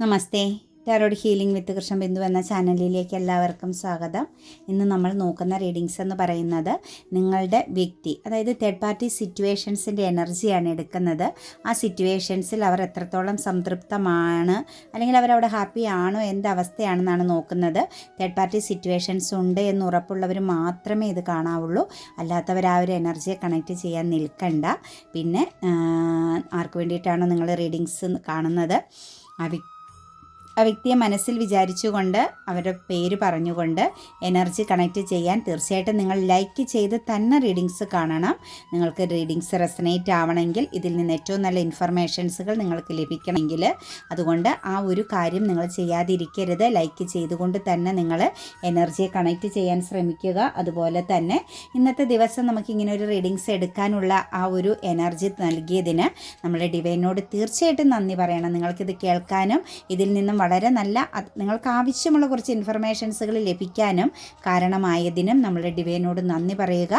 Namaste. Tarot healing with Krishna Bindu എന്ന ചാനലിലേക്ക് എല്ലാവർക്കും സ്വാഗതം. ഇന്ന് നമ്മൾ നോക്കുന്ന റീഡിങ്സ് എന്ന് പറയുന്നത് നിങ്ങളുടെ വ്യക്തി അതായത് തേർഡ് പാർട്ടി സിറ്റുവേഷൻസിന്റെ എനർജിയാണ് എടുക്കുന്നത്. ആ സിറ്റുവേഷൻസിൽ അവർ എത്രത്തോളം സംതൃപ്തമാണ് അല്ലെങ്കിൽ അവരവിടെ ഹാപ്പി ആണോ എന്ത് അവസ്ഥയാണെന്നാണ് നോക്കുന്നത്. തേർഡ് പാർട്ടി സിറ്റുവേഷൻസ് ഉണ്ട് എന്ന് ഉറപ്പുള്ളവർ മാത്രമേ ഇത് കാണാവുള്ളൂ. അല്ലാത്തവർ ആ ഒരു എനർജിയെ കണക്ട് ചെയ്യാൻ നിൽക്കണ്ട. പിന്നെ ആർക്ക് വേണ്ടിയിട്ടാണോ നിങ്ങൾ റീഡിങ്സ് കാണുന്നത്? ആ വ്യക്തി ആ വ്യക്തിയെ മനസ്സിൽ വിചാരിച്ചുകൊണ്ട് അവരുടെ പേര് പറഞ്ഞുകൊണ്ട് എനർജി കണക്റ്റ് ചെയ്യാൻ തീർച്ചയായിട്ടും നിങ്ങൾ ലൈക്ക് ചെയ്ത് തന്നെ റീഡിങ്സ് കാണണം. നിങ്ങൾക്ക് റീഡിങ്സ് റെസനേറ്റ് ആവണമെങ്കിൽ ഇതിൽ നിന്ന് ഏറ്റവും നല്ല ഇൻഫർമേഷൻസുകൾ നിങ്ങൾക്ക് ലഭിക്കണമെങ്കിൽ അതുകൊണ്ട് ആ ഒരു കാര്യം നിങ്ങൾ ചെയ്യാതിരിക്കരുത്. ലൈക്ക് ചെയ്തുകൊണ്ട് തന്നെ നിങ്ങൾ എനർജിയെ കണക്റ്റ് ചെയ്യാൻ ശ്രമിക്കുക. അതുപോലെ തന്നെ ഇന്നത്തെ ദിവസം നമുക്ക് ഇങ്ങനെ ഒരു റീഡിങ്സ് എടുക്കാനുള്ള ആ ഒരു എനർജി നൽകിയതിന് നമ്മുടെ ഡിവൈനോട് തീർച്ചയായിട്ടും നന്ദി പറയണം. നിങ്ങൾക്കിത് കേൾക്കാനും ഇതിൽ നിന്നും വളരെ നല്ല നിങ്ങൾക്ക് ആവശ്യമുള്ള കുറച്ച് ഇൻഫർമേഷൻസുകൾ ലഭിക്കാനും കാരണമായതിനും നമ്മുടെ ഡിവൈനോട് നന്ദി പറയുക.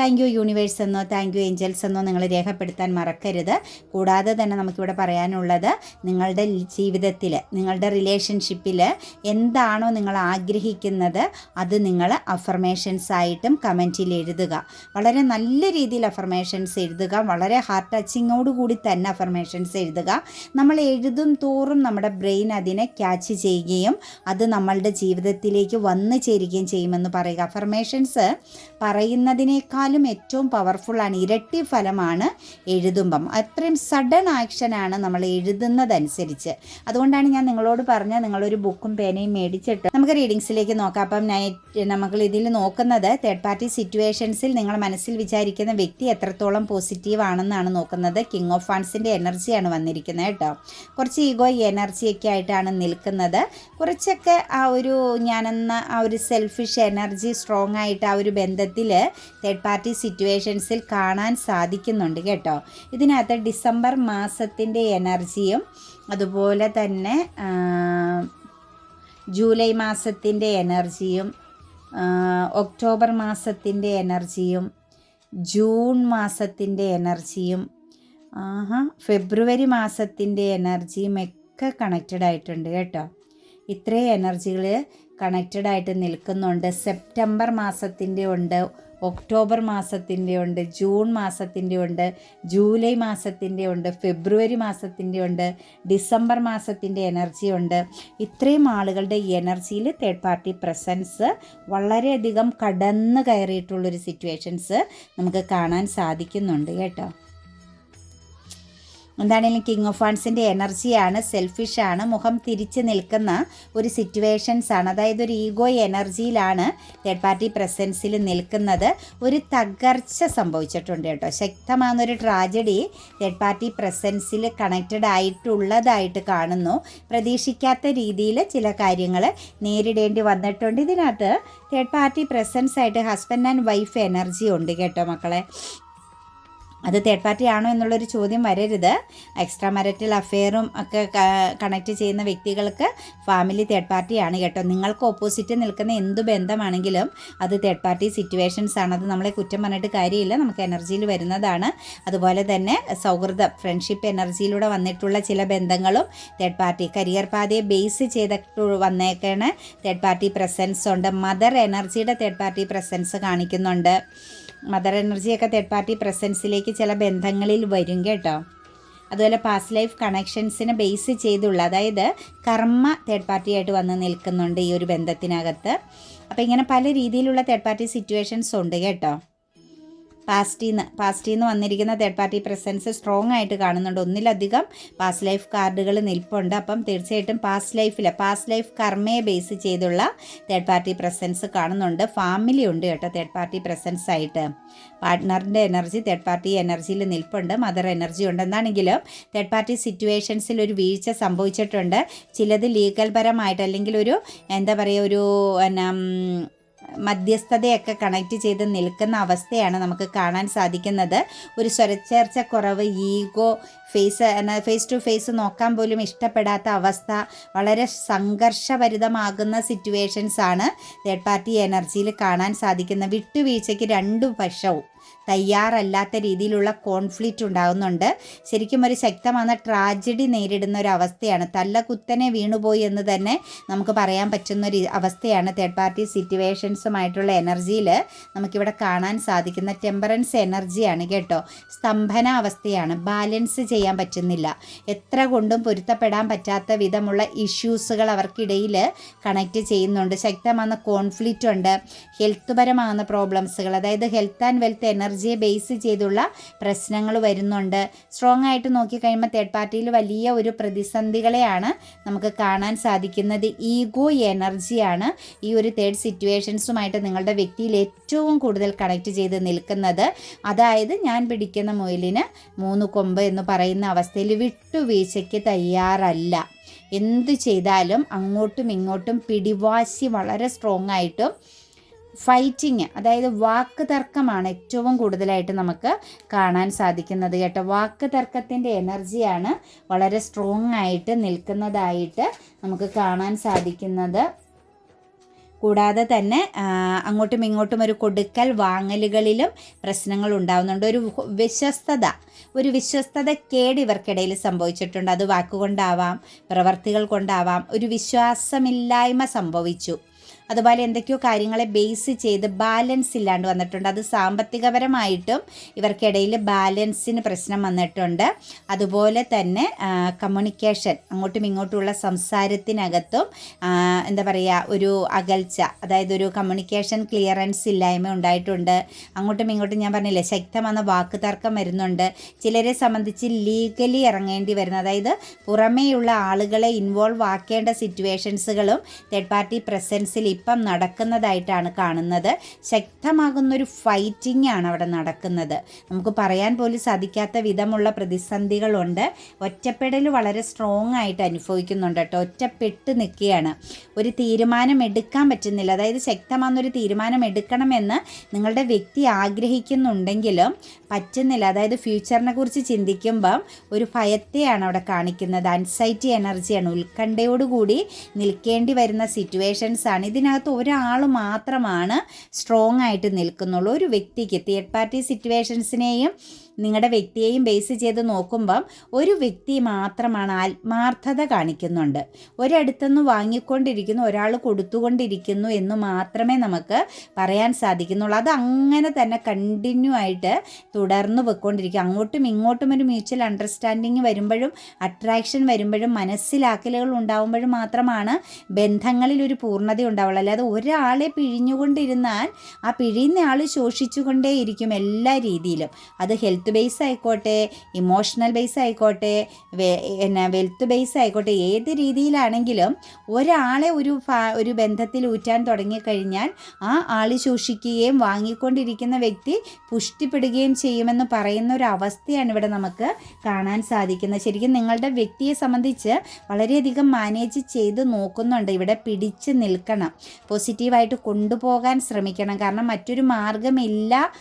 താങ്ക് യു യൂണിവേഴ്സ് എന്നോ താങ്ക് യു ഏഞ്ചൽസ് എന്നോ നിങ്ങൾ രേഖപ്പെടുത്താൻ മറക്കരുത്. കൂടാതെ തന്നെ നമുക്കിവിടെ പറയാനുള്ളത് നിങ്ങളുടെ ജീവിതത്തിൽ നിങ്ങളുടെ റിലേഷൻഷിപ്പിൽ എന്താണോ നിങ്ങൾ ആഗ്രഹിക്കുന്നത് അത് നിങ്ങൾ അഫർമേഷൻസ് ആയിട്ടും കമന്റിൽ എഴുതുക. വളരെ നല്ല രീതിയിൽ അഫർമേഷൻസ് എഴുതുക. വളരെ ഹാർട്ട് ടച്ചിങ്ങോട് കൂടി തന്നെ അഫർമേഷൻസ് എഴുതുക. നമ്മൾ എഴുതും തോറും നമ്മുടെ ബ്രെയിൻ അതിനെ ക്യാച്ച് ചെയ്യുകയും അത് നമ്മളുടെ ജീവിതത്തിലേക്ക് വന്നു ചേരുകയും ചെയ്യുമെന്ന് പറയുക. അഫർമേഷൻസ് പറയുന്നതിനേക്കാളും ഏറ്റവും പവർഫുള്ളാണ് ഇരട്ടി ഫലമാണ് എഴുതുമ്പം. അത്രയും സഡൻ ആക്ഷനാണ് നമ്മൾ എഴുതുന്നതനുസരിച്ച്. അതുകൊണ്ടാണ് ഞാൻ നിങ്ങളോട് പറഞ്ഞ നിങ്ങളൊരു ബുക്കും പേനയും മേടിച്ചിട്ട് നമുക്ക് റീഡിങ്സിലേക്ക് നോക്കാം. അപ്പം നൈറ്റ് നമുക്ക് ഇതിൽ നോക്കുന്നത് തേർഡ് പാർട്ടി സിറ്റുവേഷൻസിൽ നിങ്ങൾ മനസ്സിൽ വിചാരിക്കുന്ന വ്യക്തി എത്രത്തോളം പോസിറ്റീവ് ആണെന്നാണ് നോക്കുന്നത്. കിങ് ഓഫ് ഫാൻസിന്റെ എനർജിയാണ് വന്നിരിക്കുന്നത് കേട്ടോ. കുറച്ച് ഈഗോ എനർജിയൊക്കെ ആയിട്ടാണ് നിൽക്കുന്നത്. കുറച്ചൊക്കെ ആ ഒരു ഞാനെന്ന ആ ഒരു സെൽഫിഷ് എനർജി സ്ട്രോങ് ആയിട്ട് ആ ഒരു ബന്ധത്തിൽ തേർഡ് പാർട്ടി സിറ്റുവേഷൻസിൽ കാണാൻ സാധിക്കുന്നുണ്ട് കേട്ടോ. ഇതിനകത്ത് ഡിസംബർ മാസത്തിന്റെ എനർജിയും അതുപോലെ തന്നെ ജൂലൈ മാസത്തിന്റെ എനർജിയും ഒക്ടോബർ മാസത്തിന്റെ എനർജിയും ജൂൺ മാസത്തിന്റെ എനർജിയും ആഹാ ഫെബ്രുവരി മാസത്തിന്റെ എനർജിയും ഒക്കെ കണക്റ്റഡ് ആയിട്ടുണ്ട് കേട്ടോ. ഇത്രയും എനർജികൾ കണക്റ്റഡ് ആയിട്ട് നിൽക്കുന്നുണ്ട്. സെപ്റ്റംബർ മാസത്തിന്റെ ഉണ്ട് ഒക്ടോബർ മാസത്തിന്റെ ഉണ്ട് ജൂൺ മാസത്തിന്റെ ഉണ്ട് ജൂലൈ മാസത്തിന്റെ ഉണ്ട് ഫെബ്രുവരി മാസത്തിന്റെ ഉണ്ട് ഡിസംബർ മാസത്തിന്റെ എനർജി ഉണ്ട്. ഇത്രയും ആളുകളുടെ എനർജിയിൽ തേർഡ് പാർട്ടി പ്രസൻസ് വളരെയധികം കടന്നു കയറിയിട്ടുള്ളൊരു സിറ്റുവേഷൻസ് നമുക്ക് കാണാൻ സാധിക്കുന്നുണ്ട് കേട്ടോ. എന്താണെങ്കിലും കിങ് ഓഫ് ഫാൻസിന്റെ എനർജിയാണ് സെൽഫിഷാണ് മുഖം തിരിച്ച് നിൽക്കുന്ന ഒരു സിറ്റുവേഷൻസ് ആണ്. അതായത് ഒരു ഈഗോ എനർജിയിലാണ് തേർഡ് പാർട്ടി പ്രസൻസിൽ നിൽക്കുന്നത്. ഒരു തകർച്ച സംഭവിച്ചിട്ടുണ്ട് കേട്ടോ. ശക്തമാകുന്നൊരു ട്രാജഡി തേർഡ് പാർട്ടി പ്രസൻസിൽ കണക്റ്റഡ് ആയിട്ടുള്ളതായിട്ട് കാണുന്നു. പ്രതീക്ഷിക്കാത്ത രീതിയിൽ ചില കാര്യങ്ങൾ നേരിടേണ്ടി വന്നിട്ടുണ്ട്. ഇതിനകത്ത് തേർഡ് പാർട്ടി പ്രസൻസ് ആയിട്ട് ഹസ്ബൻഡ് ആൻഡ് വൈഫ് എനർജി ഉണ്ട് കേട്ടോ മക്കളെ. അത് തേർഡ് പാർട്ടി ആണോ എന്നുള്ളൊരു ചോദ്യം വരരുത്. എക്സ്ട്രാ മാരിറ്റൽ അഫെയറും ഒക്കെ കണക്ട് ചെയ്യുന്ന വ്യക്തികൾക്ക് ഫാമിലി തേർഡ് പാർട്ടിയാണ് കേട്ടോ. നിങ്ങൾക്ക് ഓപ്പോസിറ്റ് നിൽക്കുന്ന എന്ത് ബന്ധമാണെങ്കിലും അത് തേർഡ് പാർട്ടി സിറ്റുവേഷൻസ് ആണ്. അത് നമ്മളെ കുറ്റം പറഞ്ഞിട്ട് കാര്യമില്ല. നമുക്ക് എനർജിയിൽ വരുന്നതാണ്. അതുപോലെ തന്നെ സൗഹൃദം ഫ്രണ്ട്ഷിപ്പ് എനർജിയിലൂടെ വന്നിട്ടുള്ള ചില ബന്ധങ്ങളും തേർഡ് പാർട്ടി കരിയർ പാതയെ ബേസ് ചെയ്തിട്ട് വന്നേക്കാണ് തേർഡ് പാർട്ടി പ്രസൻസ് ഉണ്ട്. മദർ എനർജിയുടെ തേർഡ് പാർട്ടി പ്രസൻസ് കാണിക്കുന്നുണ്ട്. മദർ എനർജിയൊക്കെ തേർഡ് പാർട്ടി പ്രസൻസിലേക്ക് ചില ബന്ധങ്ങളിൽ വരും കേട്ടോ. അതുപോലെ പാസ്റ്റ് ലൈഫ് കണക്ഷൻസിനെ ബേസ് ചെയ്തുള്ള അതായത് കർമ്മ തേർഡ് പാർട്ടിയായിട്ട് വന്ന് നിൽക്കുന്നുണ്ട് ഈ ഒരു ബന്ധത്തിനകത്ത്. അപ്പോൾ ഇങ്ങനെ പല രീതിയിലുള്ള തേർഡ് പാർട്ടി സിറ്റുവേഷൻസ് ഉണ്ട് കേട്ടോ. പാസ്റ്റിന്ന് പാസ്റ്റിന്ന് വന്നിരിക്കുന്ന തേർഡ് പാർട്ടി പ്രസൻസ് സ്ട്രോങ് ആയിട്ട് കാണുന്നുണ്ട്. ഒന്നിലധികം പാസ്റ്റ് ലൈഫ് കാർഡുകൾ നിൽപ്പുണ്ട്. അപ്പം തീർച്ചയായിട്ടും പാസ്റ്റ് ലൈഫിൽ പാസ്റ്റ് ലൈഫ് കർമ്മയെ ബേസ് ചെയ്തുള്ള തേർഡ് പാർട്ടി പ്രസൻസ് കാണുന്നുണ്ട്. ഫാമിലി ഉണ്ട് കേട്ടോ തേർഡ് പാർട്ടി പ്രസൻസ് ആയിട്ട്. പാർട്ട്ണറിന്റെ എനർജി തേർഡ് പാർട്ടി എനർജിയിൽ നിൽപ്പുണ്ട്. മദർ എനർജി ഉണ്ട് എന്നാണെങ്കിലും തേർഡ് പാർട്ടി സിറ്റുവേഷൻസിൽ ഒരു വീഴ്ച സംഭവിച്ചിട്ടുണ്ട്. ചിലത് ലീഗൽ പരമായിട്ട് അല്ലെങ്കിൽ ഒരു എന്താ പറയുക ഒരു എന്നാ മധ്യസ്ഥതയൊക്കെ കണക്ട് ചെയ്ത് നിൽക്കുന്ന അവസ്ഥയാണ് നമുക്ക് കാണാൻ സാധിക്കുന്നത്. ഒരു സ്വരച്ചേർച്ച കുറവ് ego face face to face നോക്കാൻ പോലും ഇഷ്ടപ്പെടാത്ത അവസ്ഥ വളരെ സംഘർഷഭരിതമാകുന്ന സിറ്റുവേഷൻസ് ആണ് തേർഡ് പാർട്ടി എനർജിയിൽ കാണാൻ സാധിക്കുന്ന വിട്ടുവീഴ്ചയ്ക്ക് രണ്ടു പക്ഷവും തയ്യാറല്ലാത്ത രീതിയിലുള്ള കോൺഫ്ലിക്റ്റ് ഉണ്ടാകുന്നുണ്ട് ശരിക്കും ഒരു ശക്തമായ ട്രാജഡി നേരിടുന്ന ഒരു അവസ്ഥയാണ്. തല്ല കുത്തനെ വീണുപോയി എന്ന് തന്നെ നമുക്ക് പറയാൻ പറ്റുന്ന ഒരു അവസ്ഥയാണ് തേർഡ് പാർട്ടി സിറ്റുവേഷൻസുമായിട്ടുള്ള എനർജിയിൽ നമുക്കിവിടെ കാണാൻ സാധിക്കുന്ന ടെമ്പറൻസ് എനർജിയാണ് കേട്ടോ. സ്തംഭന അവസ്ഥയാണ്. ബാലൻസ് ചെയ്യാൻ പറ്റുന്നില്ല. എത്ര കൊണ്ടും പൊരുത്തപ്പെടാൻ പറ്റാത്ത വിധമുള്ള ഇഷ്യൂസുകൾ അവർക്കിടയിൽ കണക്റ്റ് ചെയ്യുന്നുണ്ട്. ശക്തമാകുന്ന കോൺഫ്ലിക്റ്റ് ഉണ്ട്. ഹെൽത്ത് പരമാകുന്ന പ്രോബ്ലംസുകൾ അതായത് ഹെൽത്ത് ആൻഡ് വെൽത്ത് എനർജിയെ ബേസ് ചെയ്തുള്ള പ്രശ്നങ്ങൾ വരുന്നുണ്ട്. സ്ട്രോങ് ആയിട്ട് നോക്കിക്കഴിയുമ്പോൾ തേർഡ് പാർട്ടിയിൽ വലിയ ഒരു പ്രതിസന്ധികളെയാണ് നമുക്ക് കാണാൻ സാധിക്കുന്നത്. ഈഗോ എനർജിയാണ് ഈ ഒരു തേർഡ് സിറ്റുവേഷൻസുമായിട്ട് നിങ്ങളുടെ വ്യക്തിയിൽ ഏറ്റവും കൂടുതൽ കണക്ട് ചെയ്ത് നിൽക്കുന്നത്. അതായത് ഞാൻ പിടിക്കുന്ന മുയലിന് മൂന്ന് കൊമ്പ് എന്ന് പറയുന്ന അവസ്ഥയിൽ വിട്ടുവീഴ്ചയ്ക്ക് തയ്യാറല്ല. എന്ത് ചെയ്താലും അങ്ങോട്ടും ഇങ്ങോട്ടും പിടിവാശി വളരെ സ്ട്രോങ് ആയിട്ടും ഫൈറ്റിങ് അതായത് വാക്ക് തർക്കമാണ് ഏറ്റവും കൂടുതലായിട്ട് നമുക്ക് കാണാൻ സാധിക്കുന്നത് കേട്ടോ. വാക്ക് തർക്കത്തിന്റെ എനർജിയാണ് വളരെ സ്ട്രോങ് ആയിട്ട് നിൽക്കുന്നതായിട്ട് നമുക്ക് കാണാൻ സാധിക്കുന്നത്. കൂടാതെ തന്നെ അങ്ങോട്ടും ഇങ്ങോട്ടും ഒരു കൊടുക്കൽ വാങ്ങലുകളിലും പ്രശ്നങ്ങൾ ഉണ്ടാകുന്നുണ്ട് ഒരു വിശ്വസ്തത ഒരു വിശ്വസ്തത കേട് ഇവർക്കിടയിൽ സംഭവിച്ചിട്ടുണ്ട്. അത് വാക്കുകൊണ്ടാവാം പ്രവർത്തികൾ കൊണ്ടാവാം ഒരു വിശ്വാസമില്ലായ്മ സംഭവിച്ചു. അതുപോലെ എന്തൊക്കെയോ കാര്യങ്ങളെ ബേസ് ചെയ്ത് ബാലൻസ് ഇല്ലാണ്ട് വന്നിട്ടുണ്ട്. അത് സാമ്പത്തികപരമായിട്ടും ഇവർക്കിടയിൽ ബാലൻസിന് പ്രശ്നം വന്നിട്ടുണ്ട്. അതുപോലെ തന്നെ കമ്മ്യൂണിക്കേഷൻ അങ്ങോട്ടും ഇങ്ങോട്ടുമുള്ള സംസാരത്തിനകത്തും എന്താ പറയുക ഒരു അകൽച്ച അതായത് ഒരു കമ്മ്യൂണിക്കേഷൻ ക്ലിയറൻസ് ഇല്ലായ്മ ഉണ്ടായിട്ടുണ്ട്. അങ്ങോട്ടും ഇങ്ങോട്ടും ഞാൻ പറഞ്ഞില്ലേ ശക്തമെന്ന വാക്ക് തർക്കം വരുന്നുണ്ട്. ചിലരെ സംബന്ധിച്ച് ലീഗലി ഇറങ്ങേണ്ടി വരുന്ന അതായത് പുറമേയുള്ള ആളുകളെ ഇൻവോൾവ് ആക്കേണ്ട സിറ്റുവേഷൻസുകളും തേർഡ് പാർട്ടി പ്രസൻസിൽ ഇപ്പം നടക്കുന്നതായിട്ടാണ് കാണുന്നത്. ശക്തമാകുന്നൊരു ഫൈറ്റിംഗ് ആണ് അവിടെ നടക്കുന്നത്. നമുക്ക് പറയാൻ പോലും സാധിക്കാത്ത വിധമുള്ള പ്രതിസന്ധികളുണ്ട്. ഒറ്റപ്പെടൽ വളരെ സ്ട്രോങ് ആയിട്ട് അനുഭവിക്കുന്നുണ്ട് കേട്ടോ. ഒറ്റപ്പെട്ട് നിൽക്കുകയാണ്. ഒരു തീരുമാനം എടുക്കാൻ പറ്റുന്നില്ല. അതായത് ശക്തമാകുന്നൊരു തീരുമാനം എടുക്കണമെന്ന് നിങ്ങളുടെ വ്യക്തി ആഗ്രഹിക്കുന്നുണ്ടെങ്കിലും പറ്റുന്നില്ല. അതായത് ഫ്യൂച്ചറിനെ കുറിച്ച് ചിന്തിക്കുമ്പം ഒരു ഭയത്തെയാണ് അവിടെ കാണിക്കുന്നത്. അൺസൈറ്റി എനർജിയാണ് ഉത്കണ്ഠയോടുകൂടി നിൽക്കേണ്ടി വരുന്ന സിറ്റുവേഷൻസ് ആണ്. ഇതിന് ഇതിനകത്ത് ഒരാൾ മാത്രമാണ് സ്ട്രോങ് ആയിട്ട് നിൽക്കുന്നുള്ളൂ. ഒരു വ്യക്തിക്ക് തേർഡ് പാർട്ടി സിറ്റുവേഷൻസിനെയും നിങ്ങളുടെ വ്യക്തിയെയും ബേസ് ചെയ്ത് നോക്കുമ്പം ഒരു വ്യക്തി മാത്രമാണ് ആത്മാർത്ഥത കാണിക്കുന്നുണ്ട്. ഒരിടത്തുനിന്ന് വാങ്ങിക്കൊണ്ടിരിക്കുന്നു ഒരാൾ കൊടുത്തുകൊണ്ടിരിക്കുന്നു എന്ന് മാത്രമേ നമുക്ക് പറയാൻ സാധിക്കുന്നുള്ളൂ. അത് അങ്ങനെ തന്നെ കണ്ടിന്യൂ ആയിട്ട് തുടർന്ന് പോയിക്കൊണ്ടിരിക്കും. അങ്ങോട്ടും ഇങ്ങോട്ടും ഒരു മ്യൂച്വൽ അണ്ടർസ്റ്റാൻഡിങ് വരുമ്പോഴും അട്രാക്ഷൻ വരുമ്പോഴും മനസ്സിലാക്കലുകൾ ഉണ്ടാകുമ്പോഴും മാത്രമാണ് ബന്ധങ്ങളിൽ ഒരു പൂർണത ഉണ്ടാവുള്ളൂ. അല്ലാതെ ഒരാളെ പിഴിഞ്ഞുകൊണ്ടിരുന്നാൽ ആ പിഴിയുന്ന ആൾ ശോഷിച്ചുകൊണ്ടേയിരിക്കും എല്ലാ രീതിയിലും. അത് ഹെൽത്ത് ബേസ് ആയിക്കോട്ടെ ഇമോഷണൽ ബേസ് ആയിക്കോട്ടെ എന്നാ വെൽത്ത് ബേസ് ആയിക്കോട്ടെ ഏത് രീതിയിലാണെങ്കിലും ഒരാളെ ഒരു ഒരു ബന്ധത്തിൽ ഊറ്റാൻ തുടങ്ങിക്കഴിഞ്ഞാൽ ആ ആൾ ശോഷിക്കുകയും വാങ്ങിക്കൊണ്ടിരിക്കുന്ന വ്യക്തി പുഷ്ടിപ്പെടുകയും ചെയ്യുമെന്ന് പറയുന്ന ഒരു അവസ്ഥയാണ് ഇവിടെ നമുക്ക് കാണാൻ സാധിക്കുന്നത്. ശരിക്കും നിങ്ങളുടെ വ്യക്തിയെ സംബന്ധിച്ച് വളരെയധികം മാനേജ് ചെയ്ത് നോക്കുന്നുണ്ട്. ഇവിടെ പിടിച്ച് നിൽക്കണം. പോസിറ്റീവായിട്ട് കൊണ്ടുപോകാൻ ശ്രമിക്കണം. കാരണം മറ്റൊരു മാർഗമില്ല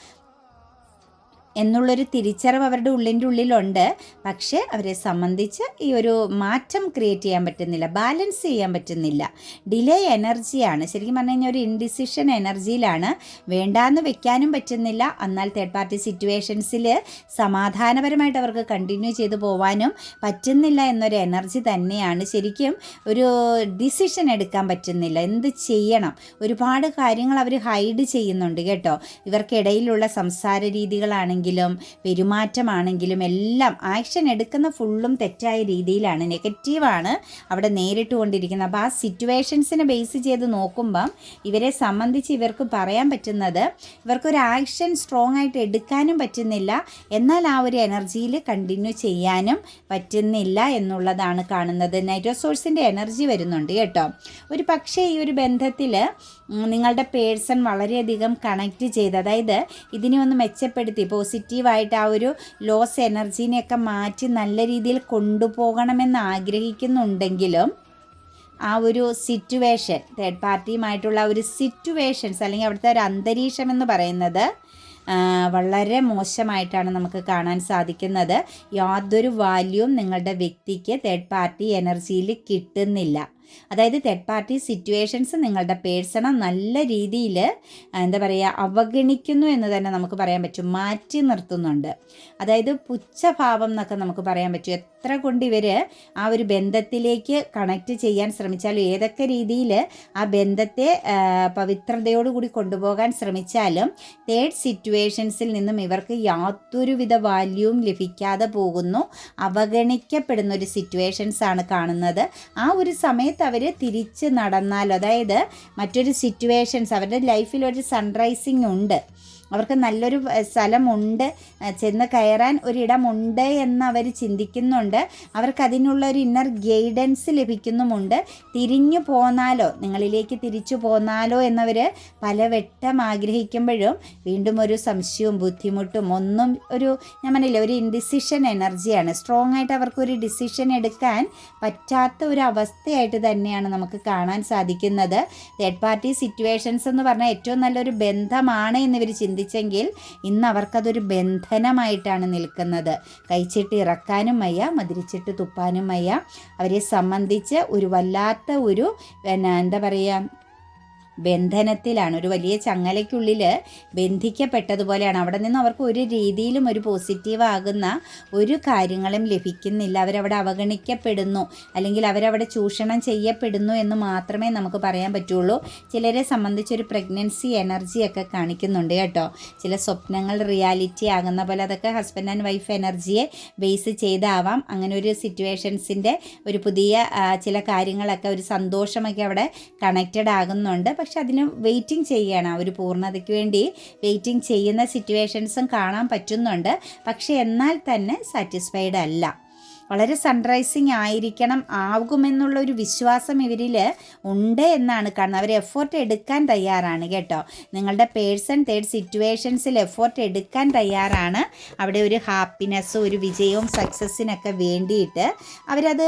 എന്നുള്ളൊരു തിരിച്ചറിവ് അവരുടെ ഉള്ളിന്റെ ഉള്ളിലുണ്ട്. പക്ഷേ അവരെ സംബന്ധിച്ച് ഈ ഒരു മാറ്റം ക്രിയേറ്റ് ചെയ്യാൻ പറ്റുന്നില്ല ബാലൻസ് ചെയ്യാൻ പറ്റുന്നില്ല. ഡിലേ എനർജിയാണ്. ശരിക്കും പറഞ്ഞു കഴിഞ്ഞാൽ ഒരു ഇൻഡിസിഷൻ എനർജിയിലാണ്. വേണ്ടാന്ന് വെക്കാനും പറ്റുന്നില്ല. എന്നാൽ തേർഡ് പാർട്ടി സിറ്റുവേഷൻസിൽ സമാധാനപരമായിട്ട് അവർക്ക് കണ്ടിന്യൂ ചെയ്തു പോകാനും പറ്റുന്നില്ല എന്നൊരു എനർജി തന്നെയാണ്. ശരിക്കും ഒരു ഡിസിഷൻ എടുക്കാൻ പറ്റുന്നില്ല. എന്ത് ചെയ്യണം? ഒരുപാട് കാര്യങ്ങൾ അവർ ഹൈഡ് ചെയ്യുന്നുണ്ട് കേട്ടോ. ഇവർക്കിടയിലുള്ള സംസാര രീതികളാണെങ്കിൽ ആണെങ്കിലും പെരുമാറ്റമാണെങ്കിലും എല്ലാം ആക്ഷൻ എടുക്കുന്ന ഫുള്ളും തെറ്റായ രീതിയിലാണ്. നെഗറ്റീവാണ് അവിടെ നേരിട്ട് കൊണ്ടിരിക്കുന്നത് അപ്പോൾ ആ സിറ്റുവേഷൻസിനെ ബേസ് ചെയ്ത് നോക്കുമ്പം ഇവരെ സംബന്ധിച്ച് ഇവർക്ക് പറയാൻ പറ്റുന്നത് ഇവർക്കൊരു ആക്ഷൻ സ്ട്രോങ് ആയിട്ട് എടുക്കാനും പറ്റുന്നില്ല. എന്നാൽ ആ ഒരു എനർജിയിൽ കണ്ടിന്യൂ ചെയ്യാനും പറ്റുന്നില്ല എന്നുള്ളതാണ് കാണുന്നത്. നൈട്രോസോഴ്സിന്റെ എനർജി വരുന്നുണ്ട് കേട്ടോ. ഒരു പക്ഷേ ഈ ഒരു ബന്ധത്തിൽ നിങ്ങളുടെ പേഴ്സൺ വളരെയധികം കണക്റ്റ് ചെയ്ത് അതായത് ഇതിനെ ഒന്ന് മെച്ചപ്പെടുത്തി പോസിറ്റീവായിട്ട് ആ ഒരു ലോസ് എനർജീനെയൊക്കെ മാറ്റി നല്ല രീതിയിൽ കൊണ്ടുപോകണമെന്ന് ആഗ്രഹിക്കുന്നുണ്ടെങ്കിലും ആ ഒരു സിറ്റുവേഷൻ തേർഡ് പാർട്ടിയുമായിട്ടുള്ള ഒരു സിറ്റുവേഷൻസ് അല്ലെങ്കിൽ അവിടുത്തെ ഒരു അന്തരീക്ഷം എന്ന് പറയുന്നത് വളരെ മോശമായിട്ടാണ് നമുക്ക് കാണാൻ സാധിക്കുന്നത്. യാതൊരു വാല്യൂവും നിങ്ങളുടെ വ്യക്തിക്ക് തേർഡ് പാർട്ടി എനർജിയിൽ കിട്ടുന്നില്ല. അതായത് തേർഡ് പാർട്ടി സിറ്റുവേഷൻസ് നിങ്ങളുടെ പേഴ്സണെ നല്ല രീതിയിൽ എന്താ പറയുക അവഗണിക്കുന്നു എന്ന് തന്നെ നമുക്ക് പറയാൻ പറ്റും. മാറ്റി നിർത്തുന്നുണ്ട്. അതായത് പുച്ഛഭാവം എന്നൊക്കെ നമുക്ക് പറയാൻ പറ്റും. എത്ര കൊണ്ട് ഇവർ ആ ഒരു ബന്ധത്തിലേക്ക് കണക്റ്റ് ചെയ്യാൻ ശ്രമിച്ചാലും ഏതൊക്കെ രീതിയിൽ ആ ബന്ധത്തെ പവിത്രതയോടുകൂടി കൊണ്ടുപോകാൻ ശ്രമിച്ചാലും തേർഡ് സിറ്റുവേഷൻസിൽ നിന്നും ഇവർക്ക് യാതൊരുവിധ വാല്യൂവും ലഭിക്കാതെ പോകുന്നു. അവഗണിക്കപ്പെടുന്ന ഒരു സിറ്റുവേഷൻസ് ആണ് കാണുന്നത്. ആ ഒരു സമയത്ത് അവർ തിരിച്ച് നടന്നാൽ അതായത് മറ്റൊരു സിറ്റുവേഷൻസ് അവരുടെ ലൈഫിൽ ഒരു സൺറൈസിങ് ഉണ്ട്. അവർക്ക് നല്ലൊരു സ്ഥലമുണ്ട്. ചെന്ന് കയറാൻ ഒരിടമുണ്ട് എന്ന് അവർ ചിന്തിക്കുന്നുണ്ട്. അവർക്ക് അതിനുള്ള ഒരു ഇന്നർ ഗൈഡൻസ് ലഭിക്കുന്നുമുണ്ട്. തിരിഞ്ഞു പോന്നാലോ നിങ്ങളിലേക്ക് തിരിച്ചു പോന്നാലോ എന്നവർ പലവട്ടം ആഗ്രഹിക്കുമ്പോഴും വീണ്ടും ഒരു സംശയവും ബുദ്ധിമുട്ടും ഒന്നും ഒരു ഞാൻ പറഞ്ഞില്ല ഒരു ഇൻഡിസിഷൻ എനർജിയാണ് സ്ട്രോങ് ആയിട്ട് അവർക്ക് ഒരു ഡിസിഷൻ എടുക്കാൻ പറ്റാത്ത ഒരു അവസ്ഥയായിട്ട് തന്നെയാണ് നമുക്ക് കാണാൻ സാധിക്കുന്നത്. തേർഡ് പാർട്ടി സിറ്റുവേഷൻസ് എന്ന് പറഞ്ഞാൽ ഏറ്റവും നല്ലൊരു ബന്ധമാണ് എന്ന് ഇവർ ചിന്തിച്ചെങ്കിൽ ഇന്ന് അവർക്കതൊരു ബന്ധനമായിട്ടാണ് നിൽക്കുന്നത്. കഴിച്ചിട്ട് ഇറക്കാനും വയ്യ മതിരിച്ചിട്ട് തുപ്പാനും വയ്യ. അവരെ സംബന്ധിച്ച് ഒരു വല്ലാത്ത ഒരു പിന്നെ എന്താ പറയുക ബന്ധനത്തിലാണ്. ഒരു വലിയ ചങ്ങലയ്ക്കുള്ളിൽ ബന്ധിക്കപ്പെട്ടതുപോലെയാണ്. അവിടെ നിന്ന് അവർക്ക് ഒരു രീതിയിലും ഒരു പോസിറ്റീവ് ആകുന്ന ഒരു കാര്യങ്ങളും ലഭിക്കുന്നില്ല. അവരവിടെ അവഗണിക്കപ്പെടുന്നു. അല്ലെങ്കിൽ അവരവിടെ ചൂഷണം ചെയ്യപ്പെടുന്നു എന്ന് മാത്രമേ നമുക്ക് പറയാൻ പറ്റുള്ളൂ. ചിലരെ സംബന്ധിച്ചൊരു പ്രഗ്നൻസി എനർജിയൊക്കെ കാണിക്കുന്നുണ്ട് കേട്ടോ. ചില സ്വപ്നങ്ങൾ റിയാലിറ്റി ആകുന്ന പോലെ അതൊക്കെ ഹസ്ബൻഡ് ആൻഡ് വൈഫ് എനർജിയെ ബേസ് ചെയ്താവാം. അങ്ങനെ ഒരു സിറ്റുവേഷൻസിന്റെ ഒരു പുതിയ ചില കാര്യങ്ങളൊക്കെ ഒരു സന്തോഷമൊക്കെ അവിടെ കണക്റ്റഡ് ആകുന്നുണ്ട്. പക്ഷെ അതിന് വെയിറ്റിംഗ് ചെയ്യണം. ആ ഒരു പൂർണതയ്ക്ക് വേണ്ടി വെയിറ്റിംഗ് ചെയ്യുന്ന സിറ്റുവേഷൻസും കാണാൻ പറ്റുന്നുണ്ട്. പക്ഷേ എന്നാൽ തന്നെ സാറ്റിസ്ഫൈഡ് അല്ല. വളരെ സൺറൈസിങ് ആയിരിക്കണം ആകുമെന്നുള്ള ഒരു വിശ്വാസം ഇവരിൽ ഉണ്ട് എന്നാണ് കാണുന്നത്. അവർ എഫേർട്ട് എടുക്കാൻ തയ്യാറാണ് കേട്ടോ. നിങ്ങളുടെ പേഴ്സൺ തേർഡ് സിറ്റുവേഷൻസിൽ എഫോർട്ട് എടുക്കാൻ തയ്യാറാണ്. അവിടെ ഒരു ഹാപ്പിനെസ്സും ഒരു വിജയവും സക്സസ്സിനൊക്കെ വേണ്ടിയിട്ട് അവരത്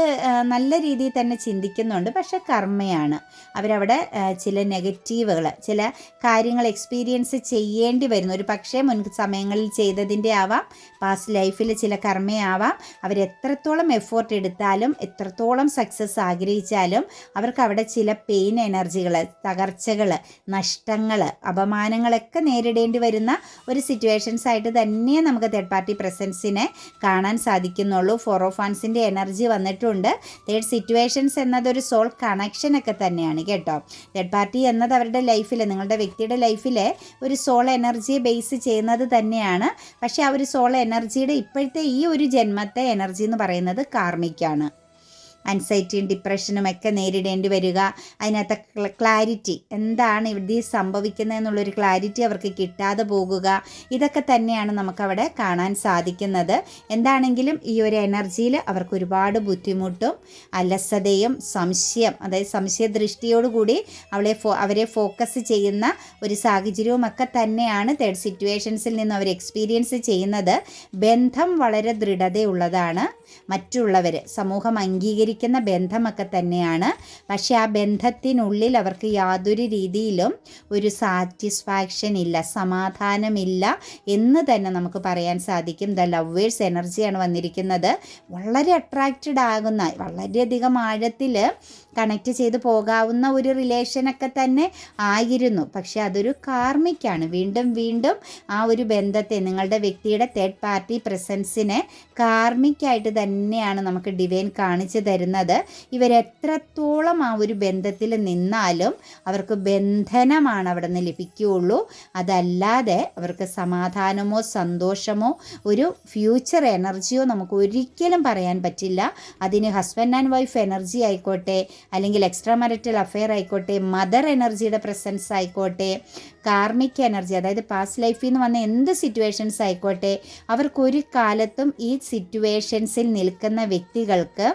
നല്ല രീതിയിൽ തന്നെ ചിന്തിക്കുന്നുണ്ട്. പക്ഷെ കർമ്മയാണ്. അവരവിടെ ചില നെഗറ്റീവുകൾ ചില കാര്യങ്ങൾ എക്സ്പീരിയൻസ് ചെയ്യേണ്ടി വരുന്നു. ഒരു പക്ഷേ മുൻ സമയങ്ങളിൽ ചെയ്തതിന്റെ ആവാം പാസ്റ്റ് ലൈഫിൽ ചില കർമ്മയാവാം. അവരെത്രത്തോളം എഫേർട്ട് എടുത്താലും എത്രത്തോളം സക്സസ് ആഗ്രഹിച്ചാലും അവർക്ക് അവിടെ ചില പെയിൻ എനർജികൾ തകർച്ചകൾ നഷ്ടങ്ങൾ അപമാനങ്ങളൊക്കെ നേരിടേണ്ടി വരുന്ന ഒരു സിറ്റുവേഷൻസ് ആയിട്ട് തന്നെ നമുക്ക് തേർഡ് പാർട്ടി പ്രസൻസിനെ കാണാൻ സാധിക്കുന്നുള്ളൂ. ഫോർ ഓഫ് ഫാൻസിന്റെ എനർജി വന്നിട്ടുണ്ട്. തേർഡ് സിറ്റുവേഷൻസ് എന്നതൊരു സോൾ കണക്ഷൻ ഒക്കെ തന്നെയാണ് കേട്ടോ. തേർഡ് പാർട്ടി എന്നത് അവരുടെ ലൈഫിൽ നിങ്ങളുടെ വ്യക്തിയുടെ ലൈഫിലെ ഒരു സോൾ എനർജിയെ ബേസ് ചെയ്യുന്നത് തന്നെയാണ്. പക്ഷേ ആ ഒരു സോൾ എനർജിയുടെ ഇപ്പോഴത്തെ ഈ ഒരു ജന്മത്തെ എനർജി എന്ന് പറയുന്നത് കാർമിക്കാണ് അൻസൈറ്റിയും ഡിപ്രഷനും ഒക്കെ നേരിടേണ്ടി വരിക. അതിനകത്തെ ക്ലാരിറ്റി എന്താണ് ഇവിടെ സംഭവിക്കുന്നത് എന്നുള്ളൊരു ക്ലാരിറ്റി അവർക്ക് കിട്ടാതെ പോകുക. ഇതൊക്കെ തന്നെയാണ് നമുക്കവിടെ കാണാൻ സാധിക്കുന്നത്. എന്താണെങ്കിലും ഈ ഒരു എനർജിയിൽ അവർക്ക് ഒരുപാട് ബുദ്ധിമുട്ടും അലസതയും സംശയം അതായത് സംശയദൃഷ്ടിയോടുകൂടി അവളെ ഫോ അവരെ ഫോക്കസ് ചെയ്യുന്ന ഒരു സാഹചര്യവും ഒക്കെ തന്നെയാണ് തേർഡ് സിറ്റുവേഷൻസിൽ നിന്ന് അവർ എക്സ്പീരിയൻസ് ചെയ്യുന്നത്. ബന്ധം വളരെ ദൃഢതയുള്ളതാണ്. മറ്റുള്ളവർ സമൂഹം അംഗീകരിക്കുന്ന ബന്ധമൊക്കെ തന്നെയാണ്. പക്ഷേ ആ ബന്ധത്തിനുള്ളിൽ അവർക്ക് യാതൊരു രീതിയിലും ഒരു സാറ്റിസ്ഫാക്ഷൻ ഇല്ല സമാധാനമില്ല എന്ന് തന്നെ നമുക്ക് പറയാൻ സാധിക്കും. ദ ലവേഴ്സ് എനർജിയാണ് വന്നിരിക്കുന്നത്. വളരെ അട്രാക്റ്റഡ് ആകുന്ന വളരെയധികം ആഴത്തിൽ കണക്റ്റ് ചെയ്ത് പോകാവുന്ന ഒരു റിലേഷനൊക്കെ തന്നെ ആയിരുന്നു. പക്ഷേ അതൊരു കാർമിക്കാണ് വീണ്ടും വീണ്ടും ആ ഒരു ബന്ധത്തെ നിങ്ങളുടെ വ്യക്തിയുടെ തേർഡ് പാർട്ടി പ്രസൻസിനെ കാർമിക്കായിട്ട് തന്നെയാണ് നമുക്ക് ഡിവൈൻ കാണിച്ചു തരുന്നത്. ഇവരെത്രത്തോളം ആ ഒരു ബന്ധത്തിൽ നിന്നാലും അവർക്ക് ബന്ധനമാണ് അവിടെ നിന്ന് ലഭിക്കുകയുള്ളൂ. അതല്ലാതെ അവർക്ക് സമാധാനമോ സന്തോഷമോ ഒരു ഫ്യൂച്ചർ എനർജിയോ നമുക്ക് ഒരിക്കലും പറയാൻ പറ്റില്ല. അതിന് ഹസ്ബൻഡ് ആൻഡ് വൈഫ് എനർജി ആയിക്കോട്ടെ അല്ലെങ്കിൽ എക്സ്ട്രാ മാരിറ്റൽ അഫെയർ ആയിക്കോട്ടെ മദർ എനർജിയുടെ പ്രസൻസ് ആയിക്കോട്ടെ കാർമിക് എനർജി അതായത് പാസ്റ്റ് ലൈഫിൽ നിന്ന് വന്ന എന്ത് സിറ്റുവേഷൻസ് ആയിക്കോട്ടെ അവർക്കൊരു കാലത്തും ഈ സിറ്റുവേഷൻസിൽ നിൽക്കുന്ന വ്യക്തികൾക്ക്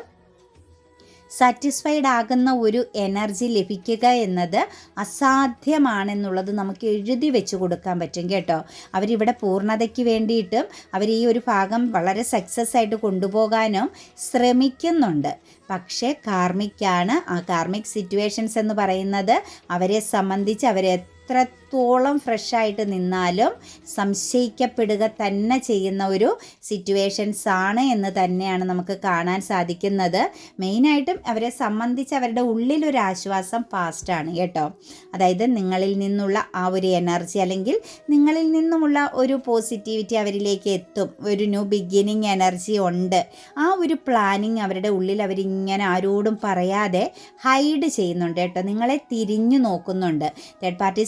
സാറ്റിസ്ഫൈഡ് ആകുന്ന ഒരു എനർജി ലഭിക്കുക എന്നത് അസാധ്യമാണെന്നുള്ളത് നമുക്ക് എഴുതി വെച്ച് കൊടുക്കാൻ പറ്റും കേട്ടോ. അവരിവിടെ പൂർണതയ്ക്ക് വേണ്ടിയിട്ടും അവർ ഈ ഒരു ഭാഗം വളരെ സക്സസ് ആയിട്ട് കൊണ്ടുപോകാനും ശ്രമിക്കുന്നുണ്ട്. പക്ഷേ കാർമിക്കാണ് ആ കാർമിക് സിറ്റുവേഷൻസ് എന്ന് പറയുന്നത് അവരെ സംബന്ധിച്ച് അവരെ എത്ര എത്രത്തോളം ഫ്രഷായിട്ട് നിന്നാലും സംശയിക്കപ്പെടുക തന്നെ ചെയ്യുന്ന ഒരു സിറ്റുവേഷൻസ് ആണ് എന്ന് തന്നെയാണ് നമുക്ക് കാണാൻ സാധിക്കുന്നത്. മെയിനായിട്ടും അവരെ സംബന്ധിച്ച് അവരുടെ ഉള്ളിലൊരു ആശ്വാസം പാസ്റ്റാണ് കേട്ടോ. അതായത് നിങ്ങളിൽ നിന്നുള്ള ആ ഒരു എനർജി അല്ലെങ്കിൽ നിങ്ങളിൽ നിന്നുമുള്ള ഒരു പോസിറ്റിവിറ്റി അവരിലേക്ക് എത്തും. ഒരു ന്യൂ ബിഗിനിങ് എനർജി ഉണ്ട്. ആ ഒരു പ്ലാനിങ് അവരുടെ ഉള്ളിൽ അവരിങ്ങനെ ആരോടും പറയാതെ ഹൈഡ് ചെയ്യുന്നുണ്ട് കേട്ടോ. നിങ്ങളെ തിരിഞ്ഞു നോക്കുന്നുണ്ട്. തേർഡ് പാർട്ടി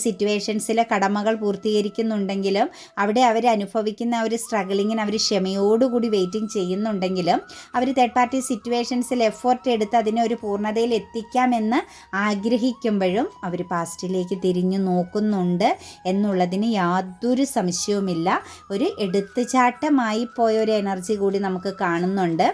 സിറ്റുവേഷൻസിലെ കടമകൾ പൂർത്തീകരിക്കുന്നുണ്ടെങ്കിലും അവിടെ അവർ അനുഭവിക്കുന്ന ഒരു സ്ട്രഗിളിങ്ങിന് അവർ ക്ഷമയോടുകൂടി വെയിറ്റിംഗ് ചെയ്യുന്നുണ്ടെങ്കിലും അവർ തേർഡ് പാർട്ടി സിറ്റുവേഷൻസിൽ എഫേർട്ട് എടുത്ത് അതിനെ ഒരു പൂർണതയിൽ എത്തിക്കാമെന്ന് ആഗ്രഹിക്കുമ്പോഴും അവർ പാസ്റ്റിലേക്ക് തിരിഞ്ഞു നോക്കുന്നുണ്ട് എന്നുള്ളതിന് യാതൊരു സംശയവുമില്ല. ഒരു എടുത്തുചാട്ടമായി പോയ ഒരു എനർജി കൂടി നമുക്ക് കാണുന്നുണ്ട്.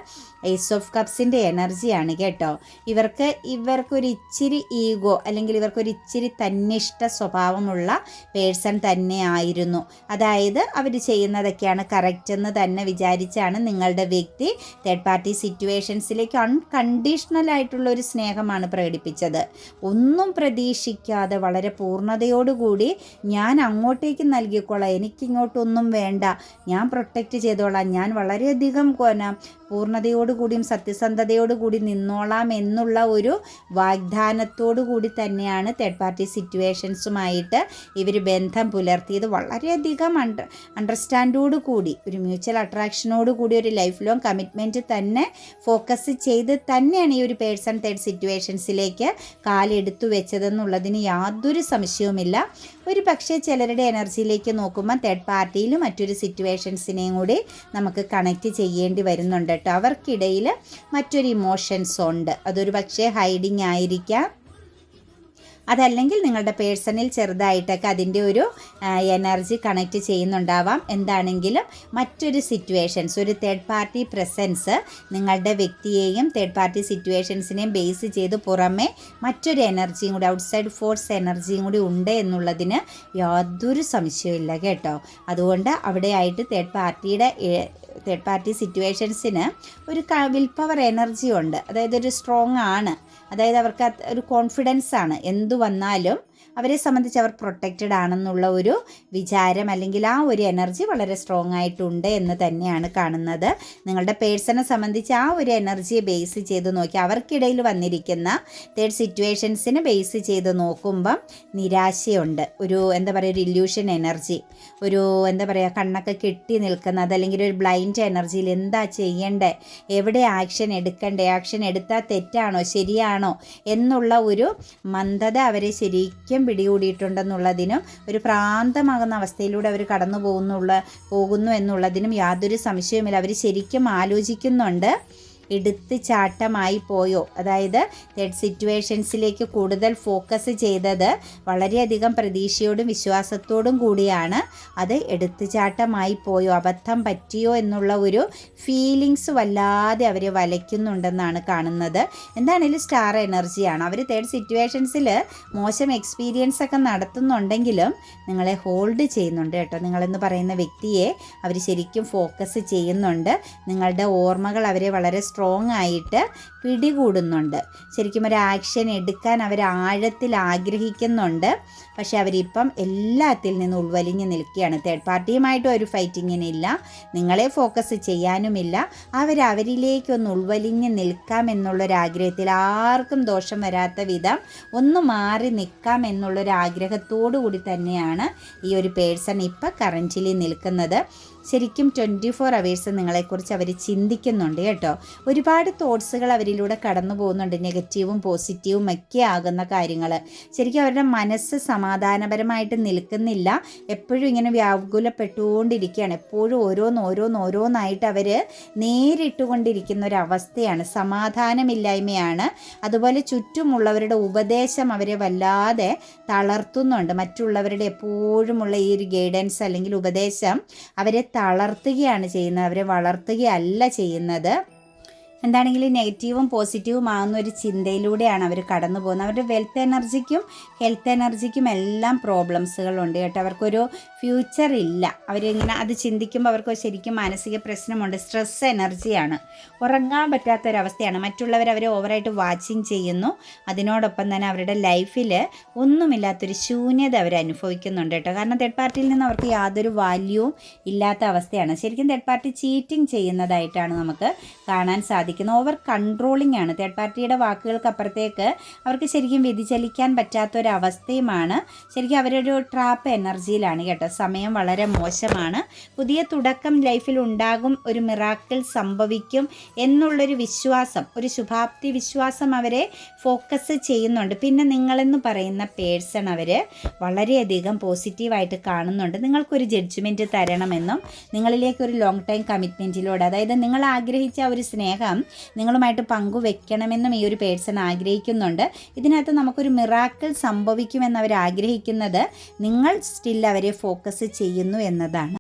ഏസ് ഓഫ് കപ്സിന്റെ എനർജിയാണ് കേട്ടോ. ഇവർക്ക് ഇവർക്കൊരു ഇച്ചിരി ഈഗോ അല്ലെങ്കിൽ ഇവർക്കൊരു ഇച്ചിരി തന്നിഷ്ട സ്വഭാവമുള്ള പേഴ്സൺ തന്നെ ആയിരുന്നു. അതായത് അവർ ചെയ്യുന്നതൊക്കെയാണ് കറക്റ്റ് എന്ന് തന്നെ വിചാരിച്ചാണ് നിങ്ങളുടെ വ്യക്തി തേർഡ് പാർട്ടി സിറ്റുവേഷൻസിലേക്ക് അൺകണ്ടീഷണൽ ആയിട്ടുള്ള ഒരു സ്നേഹമാണ് പ്രകടിപ്പിച്ചത്. ഒന്നും പ്രതീക്ഷിക്കാതെ വളരെ പൂർണതയോടുകൂടി ഞാൻ അങ്ങോട്ടേക്ക് നൽകിക്കോളാം എനിക്കിങ്ങോട്ടൊന്നും വേണ്ട ഞാൻ പ്രൊട്ടക്റ്റ് ചെയ്തോളാം ഞാൻ വളരെയധികം പൂർണതയോടുകൂടിയും സത്യസന്ധതയോടുകൂടി നിന്നോളാം എന്നുള്ള ഒരു വാഗ്ദാനത്തോടു കൂടി തന്നെയാണ് തേർഡ് പാർട്ടി സിറ്റുവേഷൻസുമായിട്ട് ഇവർ ബന്ധം പുലർത്തിയത്. വളരെയധികം അണ്ടർ അണ്ടർസ്റ്റാൻഡോടു കൂടി ഒരു മ്യൂച്വൽ അട്രാക്ഷനോട് കൂടി ഒരു ലൈഫ് ലോങ് കമ്മിറ്റ്മെന്റ് തന്നെ ഫോക്കസ് ചെയ്ത് തന്നെയാണ് ഈ ഒരു പേഴ്സൺ തേർഡ് സിറ്റുവേഷൻസിലേക്ക് കാലെടുത്തു വെച്ചതെന്നുള്ളതിന് യാതൊരു സംശയവുമില്ല. ഒരു പക്ഷേ ചിലരുടെ എനർജിയിലേക്ക് നോക്കുമ്പോൾ തേർഡ് പാർട്ടിയിലും മറ്റൊരു സിറ്റുവേഷൻസിനെയും കൂടി നമുക്ക് കണക്ട് ചെയ്യേണ്ടി വരുന്നുണ്ട് കേട്ടോ. അവർക്കിടയിൽ മറ്റൊരു ഇമോഷൻസ് ഉണ്ട്. അതൊരു പക്ഷേ ഹൈഡിങ് ആയിരിക്കാം. അതല്ലെങ്കിൽ നിങ്ങളുടെ പേഴ്സണിൽ ചെറുതായിട്ടൊക്കെ അതിന്റെ ഒരു എനർജി കണക്റ്റ് ചെയ്യുന്നുണ്ടാവാം. എന്താണെങ്കിലും മറ്റൊരു സിറ്റുവേഷൻസ് ഒരു തേർഡ് പാർട്ടി പ്രസൻസ് നിങ്ങളുടെ വ്യക്തിയെയും തേർഡ് പാർട്ടി സിറ്റുവേഷൻസിനെയും ബേസ് ചെയ്ത് പുറമെ മറ്റൊരു എനർജിയും കൂടി ഔട്ട്സൈഡ് ഫോഴ്സ് എനർജിയും കൂടി ഉണ്ട് എന്നുള്ളതിന് യാതൊരു സംശയമില്ല കേട്ടോ. അതുകൊണ്ട് അവിടെയായിട്ട് തേർഡ് പാർട്ടിയുടെ തേർഡ് പാർട്ടി സിറ്റുവേഷൻസിന് ഒരു വിൽ പവർ എനർജി ഉണ്ട്. അതായത് ഒരു സ്ട്രോങ് ആണ്. അതായത് അവർക്ക് ഒരു കോൺഫിഡൻസ് ആണ്. എന്തു വന്നാലും അവരെ സംബന്ധിച്ച് അവർ പ്രൊട്ടക്റ്റഡ് ആണെന്നുള്ള ഒരു വിചാരം അല്ലെങ്കിൽ ആ ഒരു എനർജി വളരെ സ്ട്രോങ് ആയിട്ടുണ്ട് എന്ന് തന്നെയാണ് കാണുന്നത്. നിങ്ങളുടെ പേഴ്സണെ സംബന്ധിച്ച് ആ ഒരു എനർജിയെ ബേസ് ചെയ്ത് നോക്കി. അവർക്കിടയിൽ വന്നിരിക്കുന്ന തേർഡ് സിറ്റുവേഷൻസിനെ ബേസ് ചെയ്ത് നോക്കുമ്പം നിരാശയുണ്ട്. ഒരു എന്താ പറയുക ഒരു ഇല്യൂഷൻ എനർജി ഒരു എന്താ പറയുക കണ്ണൊക്കെ കെട്ടി നിൽക്കുന്നത് അല്ലെങ്കിൽ ഒരു ബ്ലൈൻഡ് എനർജിയിൽ എന്താ ചെയ്യേണ്ടേ? എവിടെ ആക്ഷൻ എടുക്കണ്ടേ? ആക്ഷൻ എടുത്താൽ തെറ്റാണോ? ശരിയാണോ? എന്നുള്ള ഒരു മന്ദത അവരെ ശരിക്കും പിടികൂടിയിട്ടുണ്ടെന്നുള്ളതിനും ഒരു പ്രാന്തമാകുന്ന അവസ്ഥയിലൂടെ അവർ കടന്നു പോകുന്നുള്ള പോകുന്നു എന്നുള്ളതിനും യാതൊരു സംശയവുമില്ല. അവർ ശരിക്കും ആലോചിക്കുന്നുണ്ട്. എടുത്ത് ചാട്ടമായി പോയോ? അതായത് തേർഡ് സിറ്റുവേഷൻസിലേക്ക് കൂടുതൽ ഫോക്കസ് ചെയ്തത് വളരെയധികം പ്രതീക്ഷയോടും വിശ്വാസത്തോടും കൂടിയാണ്. അത് എടുത്തുചാട്ടമായി പോയോ? അബദ്ധം പറ്റിയോ എന്നുള്ള ഒരു ഫീലിങ്സ് വല്ലാതെ അവരെ വലയ്ക്കുന്നുണ്ടെന്നാണ് കാണുന്നത്. എന്താണെങ്കിലും സ്റ്റാർ എനർജിയാണ് അവർ തേർഡ് സിറ്റുവേഷൻസിൽ മോശം എക്സ്പീരിയൻസ് ഒക്കെ നടത്തുന്നുണ്ടെങ്കിലും നിങ്ങളെ ഹോൾഡ് ചെയ്യുന്നുണ്ട് കേട്ടോ. നിങ്ങളെന്ന് പറയുന്ന വ്യക്തിയെ അവർ ശരിക്കും ഫോക്കസ് ചെയ്യുന്നുണ്ട്. നിങ്ങളുടെ ഓർമ്മകൾ അവരെ വളരെ സ്ട്രോങ് ആയിട്ട് പിടികൂടുന്നുണ്ട്. ശരിക്കും ഒരു ആക്ഷൻ എടുക്കാൻ അവർ ആഴത്തിൽ ആഗ്രഹിക്കുന്നുണ്ട്. പക്ഷേ അവരിപ്പം എല്ലാത്തിൽ നിന്നും ഉൾവലിഞ്ഞ് നിൽക്കുകയാണ്. തേർഡ് പാർട്ടിയുമായിട്ട് ഒരു ഫൈറ്റിങ്ങിനില്ല നിങ്ങളെ ഫോക്കസ് ചെയ്യാനുമില്ല. അവർ അവരിലേക്കൊന്ന് ഉൾവലിഞ്ഞ് നിൽക്കാം എന്നുള്ളൊരാഗ്രഹത്തിൽ ആർക്കും ദോഷം വരാത്ത വിധം ഒന്ന് മാറി നിൽക്കാം എന്നുള്ളൊരാഗ്രഹത്തോടു കൂടി തന്നെയാണ് ഈ ഒരു പേഴ്സൺ ഇപ്പം കറന്റിലി നിൽക്കുന്നത്. ശരിക്കും ട്വന്റി ഫോർ അവേഴ്സ് നിങ്ങളെക്കുറിച്ച് അവർ ചിന്തിക്കുന്നുണ്ട് കേട്ടോ. ഒരുപാട് തോട്ട്സുകൾ അവരിലൂടെ കടന്നു പോകുന്നുണ്ട്. നെഗറ്റീവും പോസിറ്റീവും ഒക്കെ ആകുന്ന കാര്യങ്ങൾ. ശരിക്കും അവരുടെ മനസ്സ് സമാധാനപരമായിട്ട് നിൽക്കുന്നില്ല. എപ്പോഴും ഇങ്ങനെ വ്യാകുലപ്പെട്ടുകൊണ്ടിരിക്കുകയാണ്. എപ്പോഴും ഓരോന്ന് ഓരോന്ന് ഓരോന്നായിട്ട് അവർ നേരിട്ടുകൊണ്ടിരിക്കുന്ന ഒരു അവസ്ഥയാണ് സമാധാനമില്ലായ്മയാണ്. അതുപോലെ ചുറ്റുമുള്ളവരുടെ ഉപദേശം അവരെ വല്ലാതെ തളർത്തുന്നുണ്ട്. മറ്റുള്ളവരുടെ എപ്പോഴുമുള്ള ഈ ഒരു ഗൈഡൻസ് അല്ലെങ്കിൽ ഉപദേശം അവരെ തളർത്തുകയാണ് ചെയ്യുന്നത്. അവരെ വളർത്തുകയല്ല ചെയ്യുന്നത്. എന്താണെങ്കിലും നെഗറ്റീവും പോസിറ്റീവും ആകുന്ന ഒരു ചിന്തയിലൂടെയാണ് അവർ കടന്നു പോകുന്നത്. അവരുടെ വെൽത്ത് എനർജിക്കും ഹെൽത്ത് എനർജിക്കും എല്ലാം പ്രോബ്ലംസുകളുണ്ട് കേട്ടോ. അവർക്കൊരു ഫ്യൂച്ചർ ഇല്ല. അവരിങ്ങനെ അത് ചിന്തിക്കുമ്പോൾ അവർക്ക് ശരിക്കും മാനസിക പ്രശ്നമുണ്ട്. സ്ട്രെസ് എനർജിയാണ് ഉറങ്ങാൻ പറ്റാത്തൊരവസ്ഥയാണ്. മറ്റുള്ളവർ അവരെ ഓവറായിട്ട് വാച്ചിങ് ചെയ്യുന്നു. അതിനോടൊപ്പം തന്നെ അവരുടെ ലൈഫിൽ ഒന്നുമില്ലാത്തൊരു ശൂന്യത അവർ അനുഭവിക്കുന്നുണ്ട് കേട്ടോ. കാരണം തേർഡ് പാർട്ടിയിൽ നിന്ന് അവർക്ക് യാതൊരു വാല്യൂവും ഇല്ലാത്ത അവസ്ഥയാണ്. ശരിക്കും തേർഡ് പാർട്ടി ചീറ്റിംഗ് ചെയ്യുന്നതായിട്ടാണ് നമുക്ക് കാണാൻ സാധിക്കുന്നത്. ഓവർ കൺട്രോളിംഗ് ആണ്. തേർഡ് പാർട്ടിയുടെ വാക്കുകൾക്ക് അപ്പുറത്തേക്ക് അവർക്ക് ശരിക്കും വ്യതിചലിക്കാൻ പറ്റാത്തൊരവസ്ഥയുമാണ്. ശരിക്കും അവരൊരു ട്രാപ്പ് എനർജിയിലാണ് കേട്ടോ. സമയം വളരെ മോശമാണ്. പുതിയ തുടക്കം ലൈഫിൽ ഉണ്ടാകും ഒരു മിറാക്കിൾ സംഭവിക്കും എന്നുള്ളൊരു വിശ്വാസം ഒരു ശുഭാപ്തി വിശ്വാസം അവരെ ഫോക്കസ് ചെയ്യുന്നുണ്ട്. പിന്നെ നിങ്ങളെന്ന് പറയുന്ന പേഴ്സൺ അവർ വളരെയധികം പോസിറ്റീവായിട്ട് കാണുന്നുണ്ട്. നിങ്ങൾക്കൊരു ജഡ്ജ്മെന്റ് തരണമെന്നും നിങ്ങളിലേക്ക് ഒരു ലോങ് ടൈം കമ്മിറ്റ്മെന്റിലൂടെ അതായത് നിങ്ങൾ ആഗ്രഹിച്ച ഒരു സ്നേഹം നിങ്ങളുമായിട്ട് പങ്കുവെക്കണമെന്നും ഈ ഒരു പേഴ്സൺ ആഗ്രഹിക്കുന്നുണ്ട്. ഇതിനകത്ത് നമുക്കൊരു മിറാക്കിൾ സംഭവിക്കുമെന്ന് അവർ ആഗ്രഹിക്കുന്നത് നിങ്ങൾ സ്റ്റിൽ അവരെ ഫോക്കസ് ചെയ്യുന്നു എന്നതാണ്.